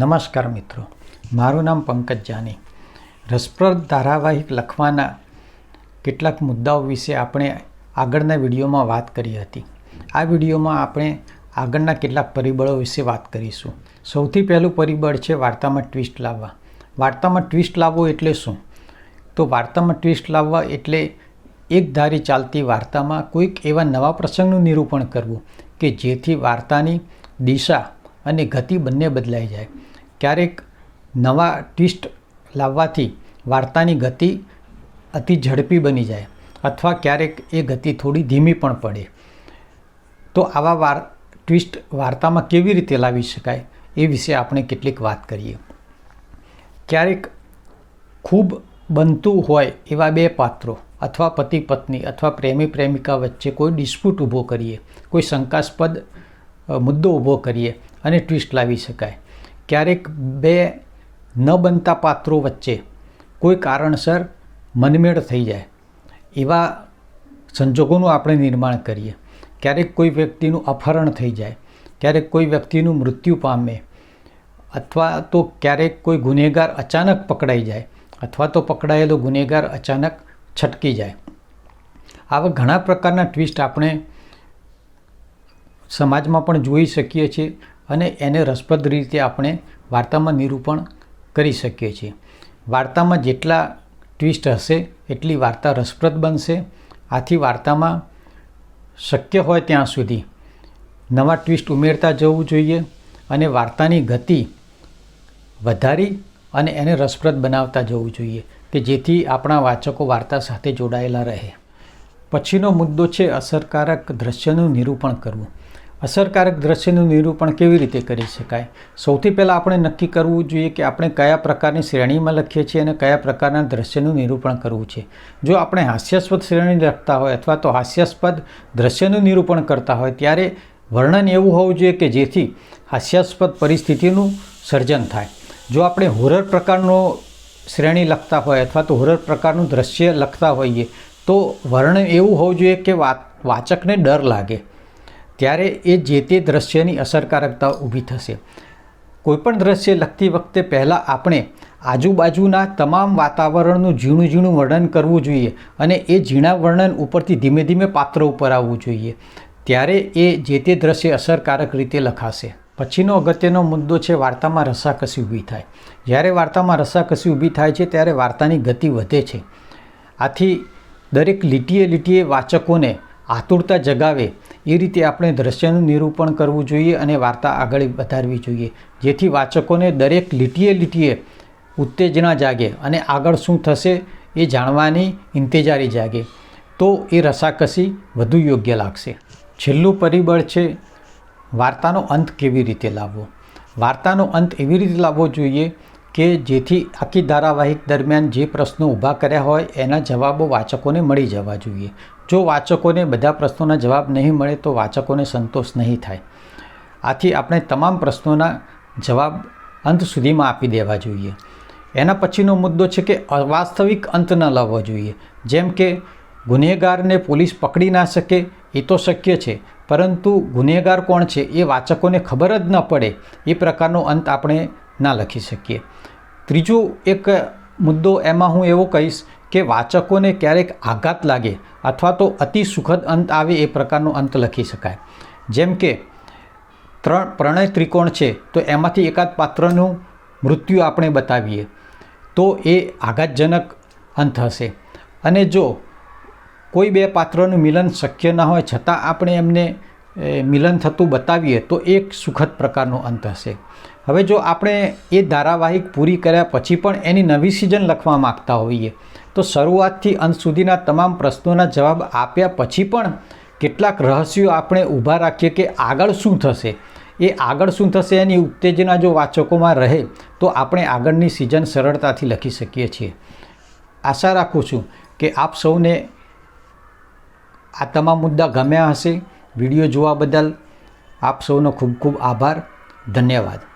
નમસ્કાર મિત્રો. મારું નામ પંકજ જાની. રસપ્રદ ધારાવાહિક લખવાના કેટલાક મુદ્દાઓ વિશે આપણે આગળના વિડીયોમાં વાત કરી હતી. આ વિડીયોમાં આપણે આગળના કેટલાક પરિબળો વિશે વાત કરીશું. સૌથી પહેલું પરિબળ છે વાર્તામાં ટ્વિસ્ટ લાવવા. વાર્તામાં ટ્વિસ્ટ લાવવો એટલે શું? તો વાર્તામાં ટ્વિસ્ટ લાવવા એટલે એક ધારી ચાલતી વાર્તામાં કોઈક એવા નવા પ્રસંગનું નિરૂપણ કરવું કે જેથી વાર્તાની દિશા અને ગતિ બંને બદલાઈ જાય. ક્યારેક નવા ટ્વિસ્ટ લાવવાથી વાર્તાની ગતિ અતિ ઝડપી બની જાય અથવા ક્યારેક એ ગતિ થોડી ધીમી પણ પડે. તો આવા વાર, ટ્વિસ્ટ વાર્તામાં કેવી રીતે લાવી શકાય એ વિશે આપણે કેટલીક વાત કરીએ. ક્યારેક ખૂબ બનતું હોય એવા બે પાત્રો અથવા પતિ પત્ની અથવા પ્રેમી પ્રેમિકા વચ્ચે કોઈ ડિસ્પ્યુટ ઊભો કરીએ, કોઈ શંકાસ્પદ મુદ્દો ઊભો કરીએ અને ટ્વિસ્ટ લાવી શકાય. ક્યારેક બે ન બનતા પાત્રો વચ્ચે કોઈ કારણસર મનમેળ થઈ જાય. એવા સંજોગોનું આપણે નિર્માણ કરીએ. ક્યારેક કોઈ વ્યક્તિનું અપહરણ થઈ જાય. ક્યારેક કોઈ વ્યક્તિનું મૃત્યુ પામે અથવા તો ક્યારેક કોઈ ગુનેગાર અચાનક પકડાઈ જાય અથવા તો પકડાયેલો ગુનેગાર અચાનક છટકી જાય. આવા ઘણા પ્રકારના ટ્વિસ્ટ આપણે સમાજમાં પણ જોઈ શકીએ છીએ અને એને રસપ્રદ રીતે આપણે વાર્તામાં નિરૂપણ કરી શકીએ છીએ. વાર્તામાં જેટલા ટ્વિસ્ટ હશે, એટલી વાર્તા રસપ્રદ બનશે. આથી વાર્તામાં શક્ય હોય ત્યાં સુધી નવા ટ્વિસ્ટ ઉમેરતા જવું જોઈએ અને વાર્તાની ગતિ વધારી અને એને રસપ્રદ બનાવતા જવું જોઈએ કે જેથી આપણા વાચકો વાર્તા સાથે જોડાયેલા રહે. પછીનો મુદ્દો છે અસરકારક દ્રશ્યનું નિરૂપણ કરવું. અસરકારક દ્રશ્યનું નિરૂપણ કેવી રીતે કરી શકાય? સૌથી પહેલાં આપણે નક્કી કરવું જોઈએ કે આપણે કયા પ્રકારની શ્રેણીમાં લખીએ છીએ અને કયા પ્રકારના દ્રશ્યનું નિરૂપણ કરવું છે. જો આપણે હાસ્યાસ્પદ શ્રેણી લખતા હોય અથવા તો હાસ્યાસ્પદ દ્રશ્યનું નિરૂપણ કરતા હોય, ત્યારે વર્ણન એવું હોવું જોઈએ કે જેથી હાસ્યાસ્પદ પરિસ્થિતિનું સર્જન થાય. જો આપણે હોરર પ્રકારનો શ્રેણી લખતા હોય અથવા તો હોરર પ્રકારનું દ્રશ્ય લખતા હોઈએ, તો વર્ણન એવું હોવું જોઈએ કે વાચકને ડર લાગે. ત્યારે એ જે તે દ્રશ્યની અસરકારકતા ઊભી થશે. કોઈપણ દ્રશ્ય લખતી વખતે પહેલાં આપણે આજુબાજુના તમામ વાતાવરણનું ઝીણું ઝીણું વર્ણન કરવું જોઈએ અને એ ઝીણા વર્ણન ઉપરથી ધીમે ધીમે પાત્ર ઉપર આવવું જોઈએ. ત્યારે એ જે તે દ્રશ્ય અસરકારક રીતે લખાશે. પછીનો અગત્યનો મુદ્દો છે વાર્તામાં રસાકસી ઊભી થાય. જ્યારે વાર્તામાં રસાકસી ઊભી થાય છે ત્યારે વાર્તાની ગતિ વધે છે. આથી દરેક લીટીએ લીટીએ વાચકોને આતુરતા જગાવે. એ રીતે આપણે દ્રશ્યનું નિરૂપણ કરવું જોઈએ અને વાર્તા આગળ વધારવી જોઈએ. જેથી વાચકોને દરેક લીટીએ લીટીએ ઉત્તેજના જાગે અને આગળ શું થશે એ જાણવાની ઇંતેજારી જાગે. તો એ રસાકસી વધુ યોગ્ય લાગશે. છેલ્લું પરિબળ છે વાર્તાનો અંત કેવી રીતે લાવવો? વાર્તાનો અંત એવી રીતે લાવવો જોઈએ કે જેથી આખી ધારાવાહિક દરમિયાન જે પ્રશ્નો ઊભા કર્યા હોય, એના જવાબો વાચકોને મળી જવા જોઈએ. જો વાચકોને બધા પ્રશ્નોના જવાબ નહીં મળે, તો વાચકોને સંતોષ નહીં થાય. આથી આપણે તમામ પ્રશ્નોના જવાબ અંત સુધીમાં આપી દેવા જોઈએ. એના પછીનો મુદ્દો છે કે અવાસ્તવિક અંત ન લાવવો જોઈએ. જેમ કે, ગુનેગારને પોલીસ પકડી ના શકે, એ તો શક્ય છે. પરંતુ ગુનેગાર કોણ છે એ વાચકોને ખબર જ ન પડે. એ પ્રકારનો અંત આપણે ના લખી શકીએ. ત્રીજું એક મુદ્દો એમાં હું એવો કહીશ કે વાચકોને ક્યારેક આઘાત લાગે અથવા તો અતિ સુખદ અંત આવે એ પ્રકારનો અંત લખી શકાય. જેમ કે, ત્રણ પ્રણય ત્રિકોણ છે તો એમાંથી એકાદ પાત્રનું મૃત્યુ આપણે બતાવીએ તો એ આઘાતજનક અંત હશે. અને જો કોઈ બે પાત્રોનું મિલન શક્ય ન હોય છતાં આપણે એમને મિલન થતું બતાવીએ તો એક સુખદ પ્રકારનો અંત હશે. હવે જો આપણે એ ધારાવાહિક પૂરી કર્યા પછી પણ એની નવી સિઝન લખવા માગતા હોઈએ, તો શરૂઆતથી અંત સુધીના તમામ પ્રશ્નોના જવાબ આપ્યા પછી પણ કેટલાક રહસ્યો આપણે ઊભા રાખીએ કે આગળ શું થશે. એ આગળ શું થશે એની ઉત્તેજના જો વાચકોમાં રહે, તો આપણે આગળની સિઝન સરળતાથી લખી શકીએ છીએ. આશા રાખું છું કે આપ સૌને આ તમામ મુદ્દા ગમ્યા હશે. વીડિયો જોવા બદલ આપ સૌનો ખૂબ ખૂબ આભાર. ધન્યવાદ.